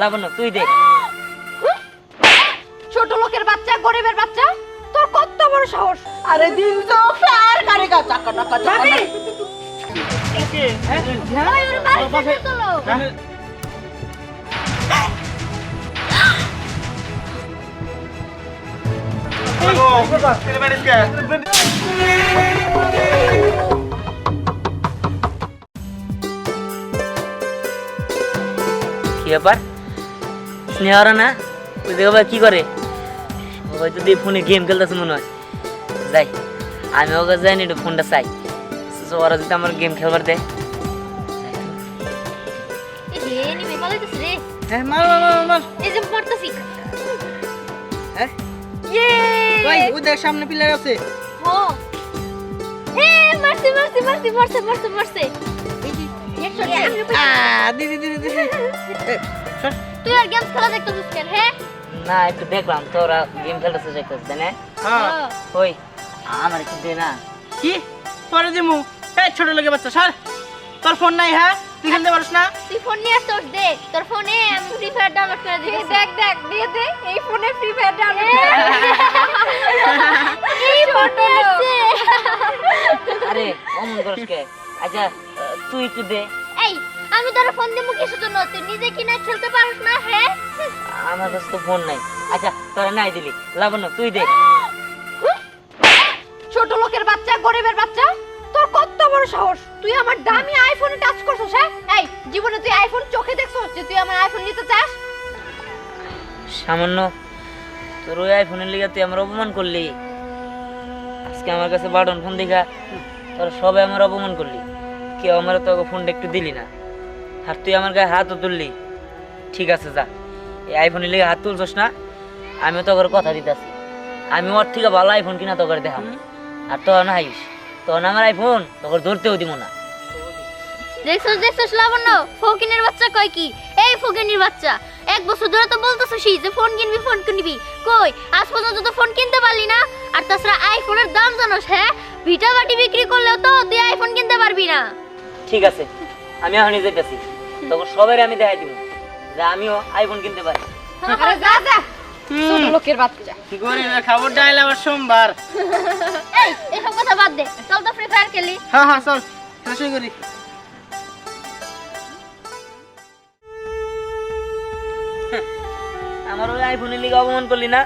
লাবণ্য তুই দে। ছোট লোকের বাচ্চা গরিবের বাচ্চা তোর কত বড় সাহস? আরে দিন তো ফের গাড়ি গা চাকা নাকা চাকা কি ব্যাপার? স্নেহরা না ওই দেখো ভাই কি করে হয়তো দিয়ে ফোনে গেম খেলতেছে মনে হয় যাই আমি ওকে যাই না একটু ফোনটা চাই ওরা যদি আমার গেম খেলবার দেয়। হ্যাঁ মার মার মার মার এই যে মারতাছি। হ্যাঁ ইয়ে! ওই ওই সামনে পিলার আছে হো। এ, মারছে, মারছে, মারছে, মারছে, মারছে, মারছে। একশো টাকা। আমি আ দিদি দিদি দিদি সর। তুই আর গেমস খেলা দেখতেছিস কেন হ্যাঁ? না একটু দেখলাম তোরা গেম খেলতেছে দেখতেছে তাই না? হ্যাঁ। হ্যাঁ। ওই আমার কি দে না। কি? পরে দিমু। এই ছোট লোকে বাচ্চা সর। তোর ফোন নাই হ্যাঁ? তুই খেলতে পারিস না? তুই ফোন নিয়ে তোর দে। তোর ফোনে আমি ফ্রি ফায়ার ডাউনলোড করে দিয়েছি। দেখ দেখ দিয়ে দে। এই ফোনে ফ্রি ফায়ার ডাউনলোড এই ফটো আছে আরে অমন করিস কে? আচ্ছা তুই একটু দে। আমি তোর ফোন দেবো কিসের জন্য? তুই নিজে কি কিনা খেলতে পারিস না হ্যাঁ আমার কাছে তো ফোন নাই। আচ্ছা তোরা নাই দিলি। লাবণ্য তুই দে। ছোট লোকের বাচ্চা গরিবের বাচ্চা তোর কত বড় সাহস? তুই আমার দামি আইফোনে টাচ করছিস হ্যাঁ এই জীবনে তুই আইফোন চোখে দেখছিস যে তুই আমার আইফোন নিতে চাস? সামান্য তোর ওই আইফোনের লিগে তুই আমার অপমান করলি। আজকে আমার কাছে বাটন ফোন দেখা তোর সবে আমার অপমান করলি। কেউ আমার তোকে ফোনটা একটু দিলি না। আর তুই আমার গায়ে হাতও তুললি ঠিক আছে যা। এই আইফোনের লিগে হাত তুলছস না আমিও তোর কথা দিতেছি। আমি ওর থেকে ভালো আইফোন কিনা তোকে দেখাম। আর তো না হাইস তখন আমার আইফোন তোকে ধরতেও দিব না। দেখছস দেখছস লাবণ্য? ফকিনের বাচ্চা কয় কি? এই ফকিনের বাচ্চা এক বছর ধরে তো বলতেছিস যে ফোন কিনবি ফোন কিনবি। কই আজ পর্যন্ত তো ফোন কিনতে পারলি না? আর তাছাড়া আইফোনের দাম জানোস হ্যাঁ? ভিটা বাটি বিক্রি করলেও তো তুই আইফোন কিনতে পারবি না। ঠিক আছে আমি এখনই যেতেছি তখন সবাই আমি দেখাই দিব যে আমিও আইফোন কিনতে পারি। আরে যা যা। ছোট লোকের বাচ্চা। কি করি না খাবার ডাইল আবার সোমবার। এই এসব কথা বাদ দে। চল তো ফ্রি ফায়ার খেলি। হ্যাঁ হ্যাঁ চল। খেলা করি। আমার ওই আইফোনের লিগে অপমান করলি না?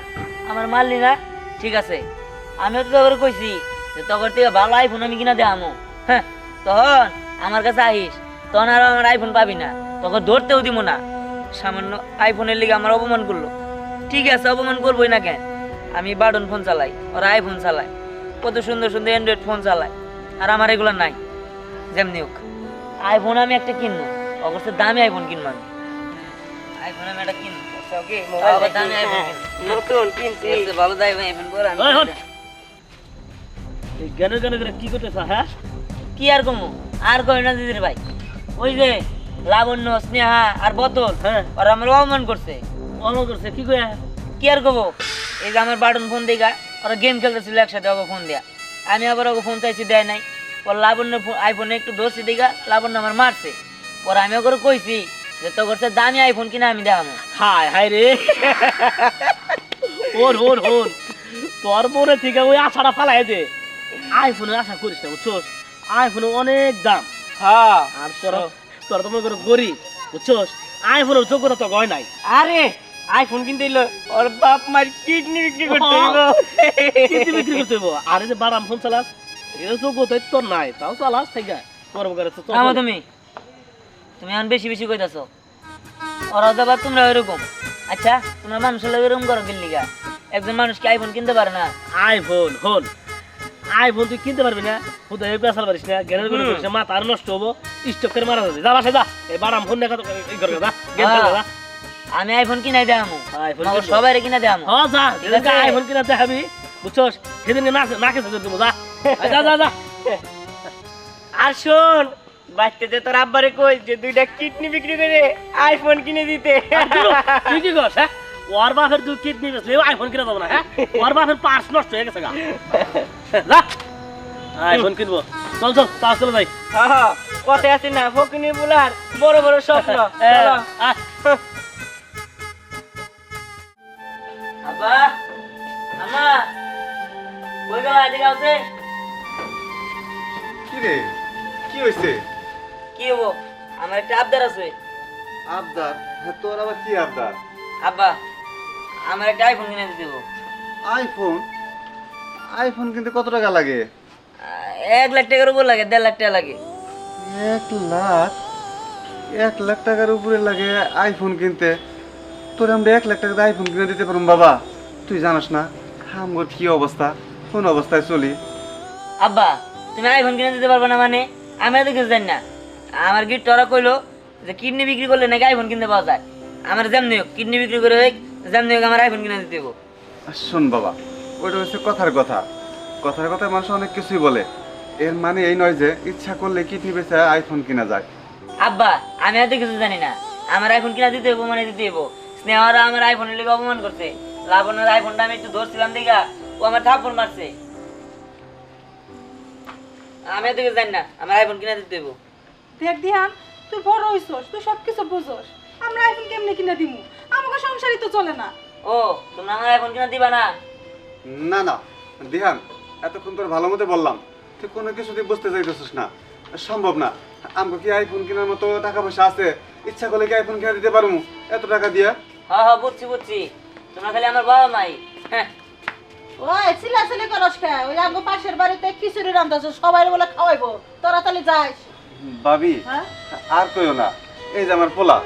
আমার মারলি না? ঠিক আছে। আমিও তো তোকে কইছি যে তখন থেকে ভালো আইফোন আমি কিনা দেখামো। হ্যাঁ তখন আমার কাছে আহিস। তখন আর আমার আইফোন পাবি না। তখন ধরতেও দিব না। সামান্য আইফোনের লিগে আমার অপমান করল। ঠিক আছে অপমান করবোই না কেন? আমি বাটন ফোন চালাই ওরা আইফোন চালায় কত সুন্দর সুন্দর অ্যান্ড্রয়েড ফোন চালায় আর আমার এগুলো নাই। যেমনি হোক আইফোন আমি একটা কিনবো। অবশ্য দামি আইফোন কিনবো আমি। আইফোন আমি একটা কিনবো। হ্যাঁ? কি আর কমু? আর কই না দিদির ভাই। ওই যে লাবণ্য স্নেহা আর বোতল হ্যাঁ। ওরা আমার অপমান করছে। অন করছে? কি কয়ে কি আর কবো? এই যে আমার বাটন ফোন দেখা ওরা গেম খেলতেছিল একসাথে ওকে ফোন দেয়া। আমি আবার ওকে ফোন চাইছি দেয় নাই। ওর লাবণ্য আইফোনে একটু ধরছি দেখা লাবণ্য আমার মারছে। পরে আমি ওকে কইছি যে তো করছে দামি আইফোন কিনা আমি দেখামো হায় হায় রে। ওর ওর ওর। তোর পরে থেকে ওই আশাটা ফালাই দে। আইফোনের আশা করিস না বুঝছোস? আইফোনের অনেক দাম। হ্যাঁ। আর তোর তোর তো মনে করো গরিব বুঝছোস? আইফোনের যোগ্যতা তো গয় নাই। আরে! আইফোন কিনতে এলো ওর বাপ মার কিডনি বিক্রি করতে এলো কিনতে বিক্রি করতে হইব। আর যে বারাম ফোন চালাস এটা যোগ্যতা তোর নাই তাও চালাস ঠিক আছে তোর করে তো থামো তুমি বেশি বেশি কইতাছো। ওরা তোমরা এরকম আচ্ছা তোমরা মানুষের এরকম করো একজন মানুষ কি আইফোন কিনতে পারে না? আইফোন হন। আইফোন তুই কিনতে পারবি না হুদাই পেশাল পারিস না জ্ঞানের করে করিস না মাথা আর নষ্ট হব স্টক করে মারা যাবে। যা বাসে যা এই বারাম ফোন দেখা তো এই করে যা গেম খেলে যা। আমি আইফোন কিনাই দেখামু আইফোন। সবাই কিনা দেখামু হ যা ঠিক। আইফোন কিনা দেখাবি বুঝছস? সেদিনকে না না কেসে দেবো যা। এই যা যা যা। আর শোন বাচ্চাতে তোর আব্বারে কই যে দুইটা কিডনি বিক্রি করে আইফোন কিনে দিতে। তুই কি করছ হ্যাঁ? ওর বাপের দু কিডনি বেসলে আইফোন কিনে দেবো না হ্যাঁ? ওর বাপের পার্স নষ্ট হয়ে গেছে গা। যা। হ্যাঁ, আইফোন কিনবো। চল চল তা চলে যাই কথা আছি না ফকিনি বুলার বড় বড় স্বপ্ন। হ্যাঁ, হ্যাঁ, আব্বা আমা কই গেল এদিকে আছে কি রে? কি হইছে? কি হব আমার একটা আবদার আছে। আবদার? তোর আবার কি আবদার? আব্বা আমার একটা আইফোন কিনে দিতে দেবো আইফোন আইফোন কিনতে কত টাকা লাগে? এক লাখ টাকার উপর লাগে দেড় লাখ টাকা লাগে। এক লাখ? এক লাখ টাকার উপরে লাগে আইফোন কিনতে। তোর আমরা এক লাখ টাকাতে আইফোন কিনে দিতে পারুম বাবা। তুই জানাস না আমার কি অবস্থা? কোন অবস্থায় চলি? আব্বা তুমি আইফোন কিনে দিতে পারবে না মানে? আমি এত কিছু জানি না। আমার গিট ওরা কইলো যে কিডনি বিক্রি করলে নাকি আইফোন কিনতে পাওয়া যায়। আমার যেমনি কিডনি বিক্রি করে হোক আমার আইফোন কিনে দিতে দেবো আর শোন বাবা ওটা হচ্ছে কথার কথা। কথার কথা মানুষ অনেক কিছুই বলে। এর মানে এই নয় যে ইচ্ছা করলে কিডনি বেচে আইফোন কিনা যায়। আব্বা আমি এত কিছু জানি না। আমার আইফোন কিনা দিতে হব মানে দিতে স্নেহারা আমার আইফোনের লেগে অপমান করছে। লাবণের আইফোনটা আমি একটু ধরছিলাম দেখা ও আমার থাপ্পড় মারছে। আমি এত কিছু জানি না আমার আইফোন কিনা দিতে দেখ দিহান তুই বড় হইছস তুই সব কিছু বুঝোস। আমরা এখন কেমনে কিনে দিমু? আমাকে সংসারই তো চলে না। ও তোমরা আমার আইফোন কিনা দিবা না? না না দিহান এতক্ষণ তোর ভালো মতো বললাম। তুই কোনো কিছুতে বুঝতে চাইতেছিস না। সম্ভব না। আমাকে কি আইফোন কেনার মতো টাকা পয়সা আছে? ইচ্ছা করলে কি আইফোন কিনে দিতে পারব? এত টাকা দিয়া? হ্যাঁ হ্যাঁ বুঝছি বুঝছি। তোমরা খালি আমার বাবা মাই। হ্যাঁ। ওই চিলাচিলি করস কে? ওই আঙ্গ পাশের বাড়িতে খিচুড়ি রান্ধাছে সবাই বলে খাওয়াইবো। তোরা তাহলে যাস। ভাবি হ্যাঁ? আর কইও না। এই যে আমার পোলা।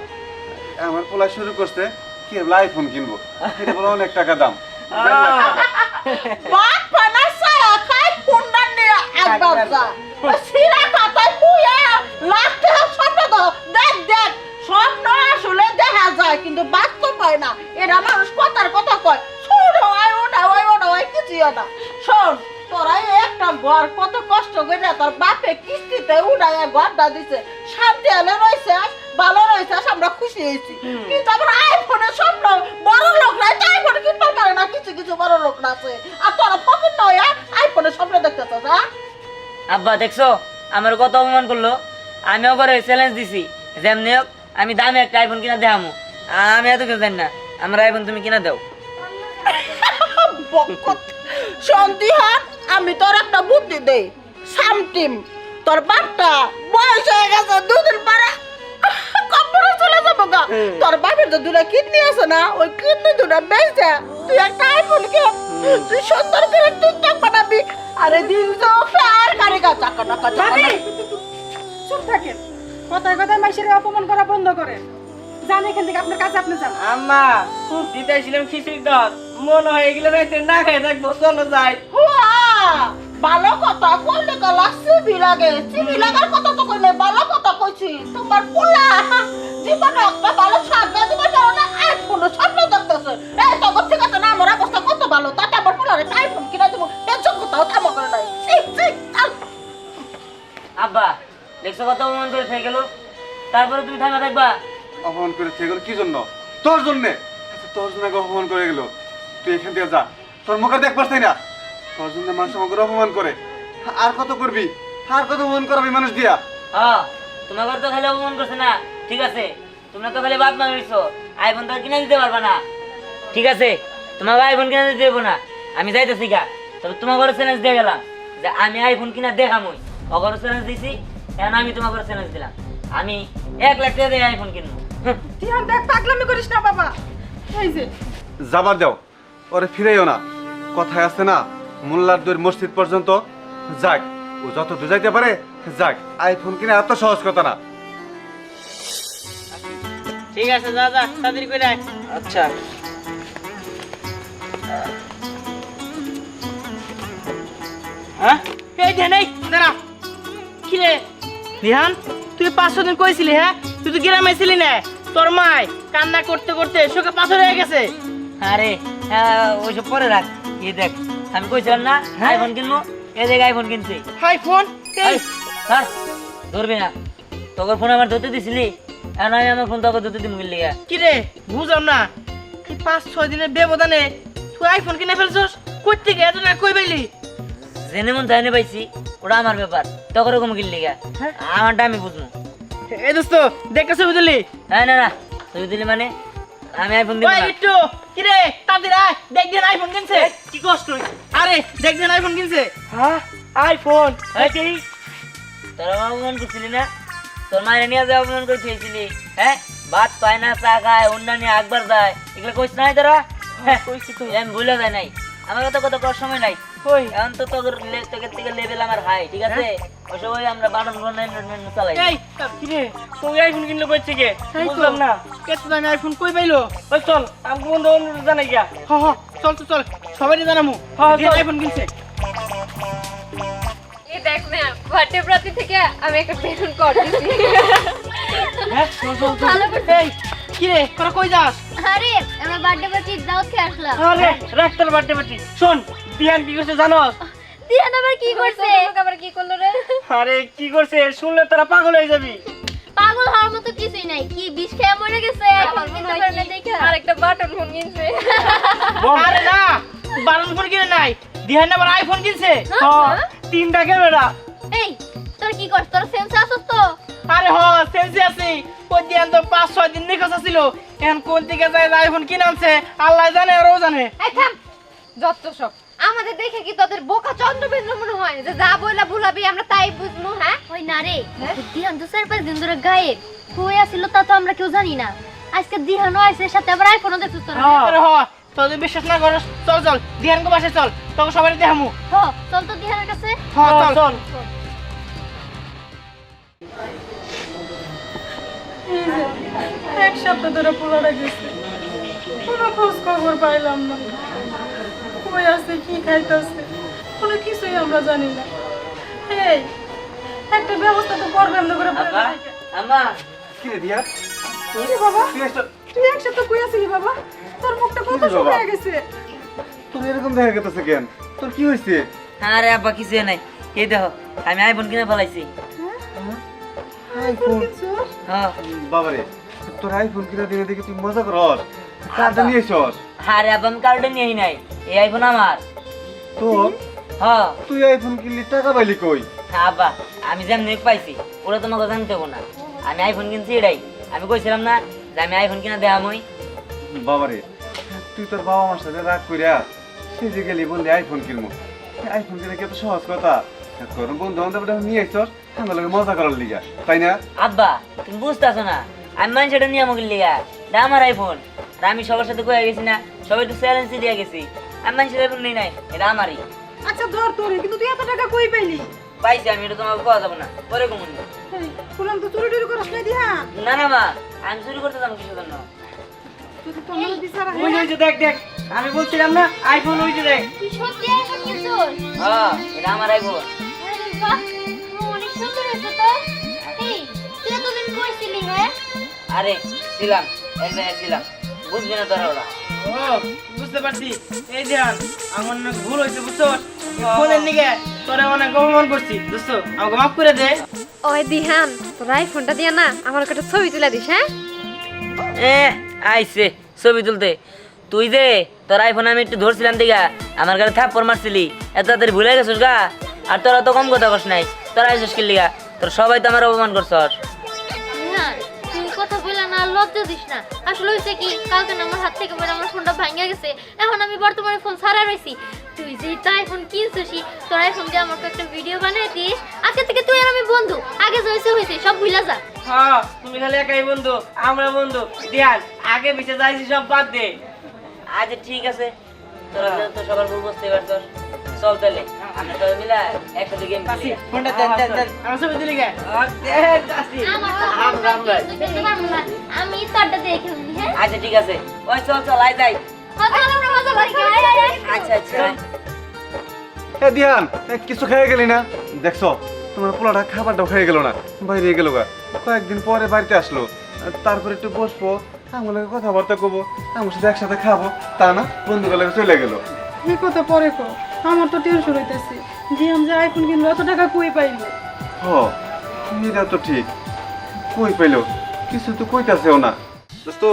আমার পোলা শুরু করছে কি আইফোন কিনবো? এটা বলে অনেক টাকা দাম। বাপ পানা সারা খাই ফুন্ডা নিয়ে একবার যা সিরা কাটাই পুয়া লাখ টাকা স্বপ্ন তো দেখ দেখ। স্বপ্ন আসলে দেখা যায় কিন্তু বাস্তব হয় না। এরা মানুষ কথার কথা কয়। হয় ওটা হয় ওটা হয় হয় না। শোন তোরাই একটা ঘর কত কষ্ট করে তোর বাপে কিস্তিতে উড়াইয়া ঘরটা দিছে। শান্তি আলে রয়েছে ভালো রয়েছে আমরা খুশি হয়েছি। কিন্তু আমার আইফোনের স্বপ্ন বড় লোক নাই তো আইফোন কিনতে পারে না কিছু কিছু বড় লোক না আছে। আর তোরা ফকির নয় আইফোনের স্বপ্ন দেখতেছ হ্যাঁ? আব্বা দেখছ? আমার কত অপমান করল। আমিও করে চ্যালেঞ্জ দিছি। যেমনি হোক আমি দামি একটা আইফোন কিনা দেখামু। আমি এত কিছু জানি না। আমার আইফোন তুমি কিনা দাও। সন্ধিহান আমি তোর একটা বুদ্ধি দেই। সামটিম তোর বাপটা বয়স হয়ে গেছে দুদিন পরে কম্পিউটার চলে যাব গা তোর বাপের যে দুটা কিডনি আছে না ওই কিডনি দুটা বেঁচে তুই একটা আইফোন কে তুই সুন্দর করে টিকটক বানাবি। আরে দিন তো ফেয়ার গাড়ি গা চাকা টাকা ভাবি চুপ থাকেন। কথায় কথায় মাইসের অপমান করা বন্ধ করে। যান এখান থেকে আপনার কাছে আপনি যান। আম্মা খুব দিতেছিলাম খিচুড়ি দর। মন হয়ে গেলে রাইতে না খেয়ে থাকব চলো যাই। হুয়া! ভালো কথা কইলে গলা সিবি লাগে সিবি লাগার কথা তো কইলে ভালো কথা কইছি। তোমার পোলা জীবনে একটা ভালো সাজা দিবার কারণে আইফোন স্বপ্ন দেখতেছে এই তখন ঠিক আছে না আমার অবস্থা কত ভালো তাতে আমার পোলারে আইফোন কিনা দিব টেনশন কোথাও কাম করে নাই। আব্বা দেখছ কত অপমান করে থেকে গেল? তারপরে তুমি থাকা থাকবা অপমান করে থেকে গেলো? কি জন্য? তোর জন্যে? আচ্ছা, তোর জন্য অপমান করে গেল। তুই এখান থেকে যা। তোর মুখে দেখ পারছি না। তোর জন্য মানুষ আমাকে অপমান করে আর কত করবি? আর কত অপমান করাবি মানুষ দিয়া? হ্যাঁ তোমাকে তো খালি অপমান করছে না। ঠিক আছে তোমরা তো খালি বাদ মারিছো আইফোন তো আর কিনে দিতে পারবা না। ঠিক আছে তোমাকে আইফোন কিনে দিতে দেবো না। আমি যাইতেছি গা। তবে তোমাকে চ্যালেঞ্জ দিয়ে গেলাম যে আমি আইফোন কিনা দেখামই। অগর চ্যালেঞ্জ দিছি এখন আমি তোমাকে চ্যালেঞ্জ দিলাম। আমি এক লাখ টাকা দিয়ে আইফোন কিনবো। দিহান দেখ পাগলামি করিস না বাবা। এই যে। যাবার দাও ওরে ফিরেও না। কথায় আছে না মোল্লার দুই মসজিদ পর্যন্ত যাক ও যত দুজাইতে পারে যাক আইফোন কিনা এত সহজ কথা না। ঠিক আছে তাড়াতাড়ি করে আচ্ছা। হ্যাঁ? এই যে নেই দাঁড়া। কি রে? রিহান তুই পাঁচশো দিন কইছিলি হ্যাঁ? তুই তো গ্রামে ছিলি না। তোর মাই কান্না করতে করতে শোকে পাথর হয়ে গেছে। আরে হ্যাঁ, ওইসব পরে রাখ। এই দেখ আমি কইছিলাম না আইফোন কিনবো এই দেখ আইফোন কিনছি। আইফোন স্যার ধরবি না। তোর ফোন আমার ধরতে দিছিলি এখন আমি আমার ফোন তোকে ধরতে দিব গেলি কি রে বুঝলাম না। তুই পাঁচ ছয় দিনের ব্যবধানে তুই আইফোন কিনে ফেলছস কই থেকে এত না কই পাইলি? জেনে মন তাই পাইছি ওটা আমার ব্যাপার তোকে রকম গেলি গা আমারটা আমি বুঝব এই দোস্ত দেখতেছ বুঝলি? হ্যাঁ না না তুই দিলি মানে? আমি আইফোন দিব না। একটু কি রে তাদের আয় দেখ আইফোন কিনছে। কি কষ্ট আরে দেখছেন আইফোন কিনছে। হ্যাঁ আইফোন কি তোরা অপমান করছিলি না? তোর মায়ের নিয়ে যে অপমান করে খেয়েছিলি হ্যাঁ? ভাত পায় না চা খায় অন্যান্য একবার দেয় এগুলো কইস নাই তোরা? হ্যাঁ কইছি তো। আমি ভুলে যায় নাই। আমার কথা কথা করার সময় নাই। কই? এখন তো তোর থেকে লেভেল আমার হাই ঠিক আছে? ওই আমরা বাটন ফোন চালাই। এই কিরে তুমি আইফোন কিনলে কইছে কে বুঝলাম না। কেত দামি আইফোন কই পাইলো? ওই চল আমি বন্ধু বন্ধু জানাই গিয়া। হ হ চল তো চল। সবাই জানামু। হ্যাঁ চল। আইফোন কিনছে। এই দেখ না বার্থডে পার্টি থেকে আমি একটা বেলুন কর দিছি। হ্যাঁ চল চল চল। এই কিরে তোরা কই যাস? আরে আমার বার্থডে পার্টি দাওয়াত খেয়ে আসলাম। আরে রাখ তোর বার্থডে পার্টি শোন বিয়ান কি করছে জানোস দিহান আবার কি করছে? আবার কি করল রে? আরে কি করছে? শুনলে তোরা পাগল হয়ে যাবি। পাগল হওয়ার মতো কিছুই নাই। কি বিষ খেয়ে মরে গেছে? এখন কিন্তু করে দেখা। আর একটা বাটন ফোন কিনছে। আরে না বারণ ফোন কিনে নাই। দিহান আবার আইফোন কিনছে। হ্যাঁ? হ্যাঁ। তিনটা ক্যামেরা। এই তোর কি করছ? তোর সেন্স আসছ তো? আরে হ সেন্সি আছি। ওই দিয়ান তো পাঁচ ছয় দিন নিখোঁজ ছিল এখন কোন দিকে যায় আইফোন কিনে আনছে আল্লাহ জানে আর ও জানে। এই থাম যত সব। আমাদের দেখে কি তোদের বোকা চন্দ্রবিন্দু মনে হয় যে যা বইলা ভুলাবি আমরা তাই বুঝব হ্যাঁ? ওই না রে। দিহান তো চার পাঁচ দিন ধরে গায়েব। কই আসিল তা তো আমরা কেউ জানি না। আজকে দিহানও আইছে সাথে আবার আইফোনও দেখছিস তোরা। আরে হ তোর যদি বিশ্বাস না করিস চল চল। দিহানকে বাসে চল। তোকে সবাই দেখামু। হ চল তো দিহানের কাছে। হ্যাঁ চল। চল। এক সপ্তাহ ধরে পোলাটা গেছে। কোনো খোঁজ খবর পাইলাম না। কই আছে কি খাইতেছে? কোনো কিছুই আমরা জানি না। এই একটা ব্যবস্থা তো করবেন না করে কি রে দিয়া কি বাবা? তুই এক সপ্তাহ কই আছিলি বাবা? তোর মুখটা কত? শুকিয়ে গেছে? তুমি এরকম দেখা গেতেছে কেন? তোর কি আরে আব্বা কিছু নাই। এই দেখো আমি আইফোন কিনে ফেলাইছি। আইফোন। হ্যাঁ। বাবারে তোর আইফোন কিনা দিয়ে দেখে তুই মজা করস। কার্ডটা নিয়ে এসস। কার্ডে নিয়েই নাই। এই আইফোন আমার। তোর? হ্যাঁ। তুই আইফোন কিনলি টাকা পাইলি কই? হ্যাঁ আমি যেমনি পাইছি ওরা তোমাকে জানতে হব না। আমি আইফোন কিনছি এটাই। আমি কইছিলাম না যে আমি আইফোন কিনা দেয়া মই। বাবারে তুই তোর বাবা মার সাথে রাগ কইরা সে যে গেলি বললি আইফোন কিনবো। আইফোন কিনে কি এত সহজ কথা? তোর বন্ধু বান্ধব নিয়ে এসছ আমার লগে মজা করার লিগা তাই না? আব্বা তুমি বুঝতেছো না। আমি মানুষ এটা নিয়ে আমাকে লিগা। এটা আমার আইফোন আর আমি সবার সাথে কয়ে গেছি না সবাই তো চ্যালেঞ্জ দিয়ে গেছি। আমি মানুষের আইফোন নেই নাই এটা আমারই। আচ্ছা ধর তোরে কিন্তু তুই এত টাকা কই পাইলি? পাইছি আমি এটা তোমাকে পাওয়া যাব না পরে কমুন শুনলাম তো চুরি টুরি করাস নাই দিহা না না মা আমি চুরি করতে যাব কিছু জন্য? দেখ দেখ আমি বলছিলাম না আইফোন ওই যে দেখ। সত্যি আইফোন হ্যাঁ এটা আমার আইফোন সুন্দর হয়েছে তো এই তুই এতদিন কইছিলি হ্যাঁ আরে ছিলাম এক জায়গায় ছিলাম। বুঝবি না তোরা ওরা? ও বুঝতে পারছি। এই ধ্যান আমার অনেক ভুল হয়েছে বুঝছ? ফোনের নিকে তোরা অনেক অপমান করছি বুঝছ? আমাকে মাফ করে দে। ওই দিহান তোর আইফোনটা দিয়ে না আমার একটা ছবি তুলে দিস হ্যাঁ? এ আইছে ছবি তুলতে। তুই যে তোর আইফোন আমি একটু ধরছিলাম দিঘা আমার কাছে থাপ্পড় মারছিলি এত তাড়াতাড়ি ভুলে গেছিস গা? আর তোরা তো কম কথা কস নাই। তোরা আইসিস কি লিগা? তোর সবাই তো আমার অপমান করছস। দিহান তুই কথা বলে না লজ্জা দিস না। আসলে হয়েছে কি কালকে না আমার হাত থেকে পড়ে আমার ফোনটা ভাঙা গেছে। এখন আমি বর্তমানে ফোন ছাড়া রয়েছি তুই যে তো আইফোন কিনছিস তোর আইফোন দিয়ে আমাকে একটা ভিডিও বানিয়ে দিস। আজকে থেকে তুই আর আমি বন্ধু। আগে যে হয়েছে হয়েছে সব ভুলা যা। হ্যাঁ তুমি খালি একাই বন্ধু আমরা বন্ধু। ধ্যান আগে পিছে যাইছি সব বাদ দে। আচ্ছা ঠিক আছে। তোরা তো সবার ভুল বুঝতে পারছস। চল তাহলে। আমরা সবাই মিলে একসাথে গেম খেলি। ফোনটা দেন দেন দেন। আমার ছবি দিলি গে। দেখ কাশি। আমার তো ফোনটা কিনতে দিতে পারব না। আমি তোরটা দেখে হ্যাঁ? আচ্ছা ঠিক আছে। ওই চল চল আই যাই। হ্যাঁ। আচ্ছা আচ্ছা এ কিছু খেয়ে গেলি না? দেখছ তোমার পোলাটা খাবারটাও খেয়ে গেল না। বাইরে গেল গা। কয়েকদিন পরে বাড়িতে আসলো। তারপরে একটু বসবো আমার লগে কথাবার্তা করব আমার সাথে একসাথে খাব তা না বন্ধুগুলো চলে গেল। এই কথা পরে কো আমার তো টেনশন হইতেছে। দিহান যে আইফোন কিনলো এত টাকা কই পাইলো হ এটা তো ঠিক। কই পাইলো? কিছু তো কইতাছেও না। দোস্ত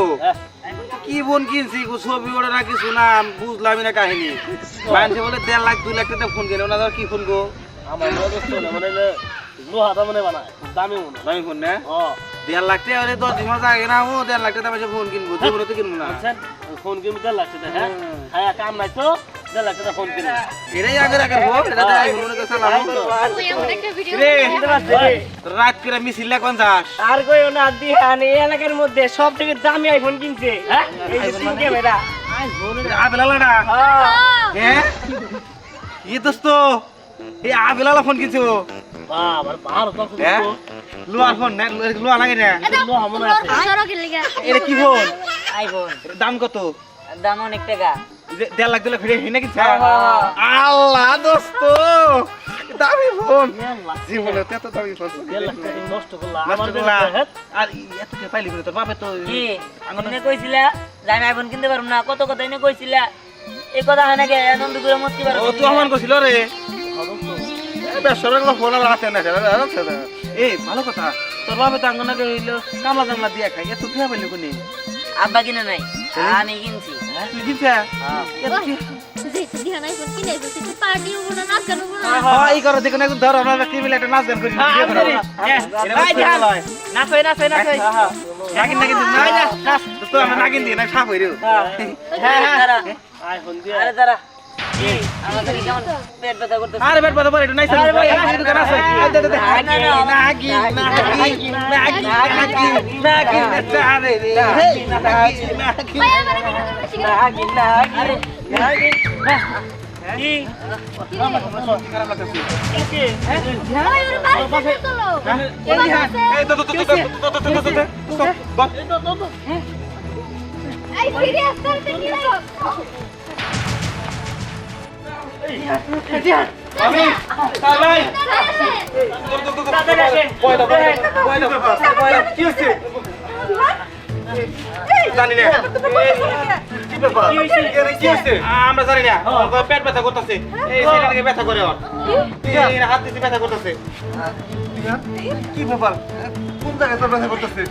কি বোন কিনছি গো ছবি ওটা না কিছু না বুঝলামই না কাহিনী। মানুষে বলে দেড় লাখ দুই লাখ টাকা ফোন কিনে ওনাদের কি ফোন গো? আমার করছে না, মানে লোহাটা মানে বানায় দামি মনে দামি ফোন না? ও দেড় লাখ টাকা হলে দশ দিন মাস আগে না ও দেড় লাখ টাকা ফোন কিনবো জীবনে তো কিনবো না। আচ্ছা ফোন কিনতে লাগছে তো, হ্যাঁ? হ্যাঁ কাম নাই তো? আর কইও সব থেকে দামি আইফোন কিনছে। এই যে লোয়ার ফোন লোয়া লাগে না। কি ফোন আইফোন দাম কত? দাম অনেক টাকা। দেড় লাখ দিলে ফিরে হ্যাঁ, হ্যাঁ, আল্লাহ দোস্ত! দামি ফোন জীবনে এত দামি ফোন দেড় লাখ টাকা নষ্ট করলা। নষ্ট করলা। হ্যাঁ? আর এত কে পাইলি তোর বাপে তো কি? এনে কইছিলা যে আইফোন কিনতে পারব না কত কথা এনে কইছিলা? এই কথা হয় নাকি? আনন্দ করে মস্তি পারব ও তুই আমার করছিল রে। বেসর ফোন আর হাতে না খেলা আছে না এই ভালো কথা। তোর বাপে তো আঙ্গনাকে হইল কামলা কামলা দিয়া খাই এত কে পাইলি কোনি? আব্বা কিনে নাই আমি কিনছি। তুই কিনছে? নাগিন দিয়ে না সাপ হয়ে। আরে আরে পেট ব্যথা পরে একটু নাইস দোকান আছে নাগি নাগি নাগি নাগি নাগি আরে রে নাগি নাগি নাগি নাগি নাগি এই ফিরে আসতে কি লাগো আমরা জানি না পেট ব্যথা করতেছে ব্যথা করে হাত দিতে ব্যথা করতেছে? কি ব্যাপার কোন জায়গায়। ব্যথা করতেছে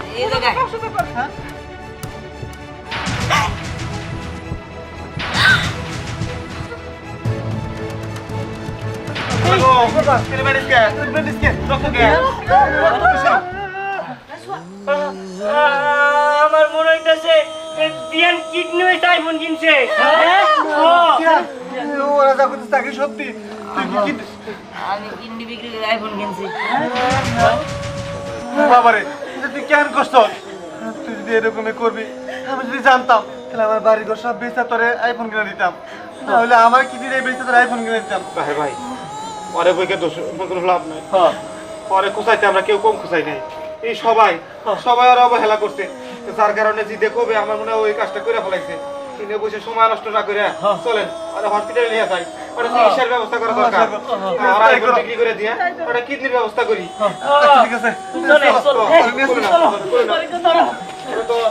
আমার মনে হইতাছে দিয়ান কিডনি আইফোন কিনছে। হ্যাঁ? ও। সত্যি আমি কিডনি বিক্রি করে আইফোন কিনছি। বাবারে তুই কেন করছ? তুই যদি এরকমই করবি আমি যদি জানতাম তাহলে আমার বাড়ি ঘর সব বেচা তোরে আইফোন কিনে দিতাম। তাহলে আমার কি দিয়ে বেচা তোর আইফোন কিনে দিতাম। ভাই ভাই পরে বইকে দোষ কোনো লাভ নাই। পরে খুঁচাইতে আমরা কেউ কম খুঁচাই নাই। এই সবাই সবাই আর অবহেলা করছে। যার কারণে জিদে কবে আমার মনে হয় ওই কাজটা করে ফেলাইছে। কিনে বসে সময় নষ্ট না করে চলেন আরে হসপিটালে নিয়ে যাই ওটা চিকিৎসার ব্যবস্থা করা দরকার। আর বিক্রি করে দিয়ে ওটা কিডনির ব্যবস্থা করি। ঠিক আছে। চলে। চলো। চলো। চলো।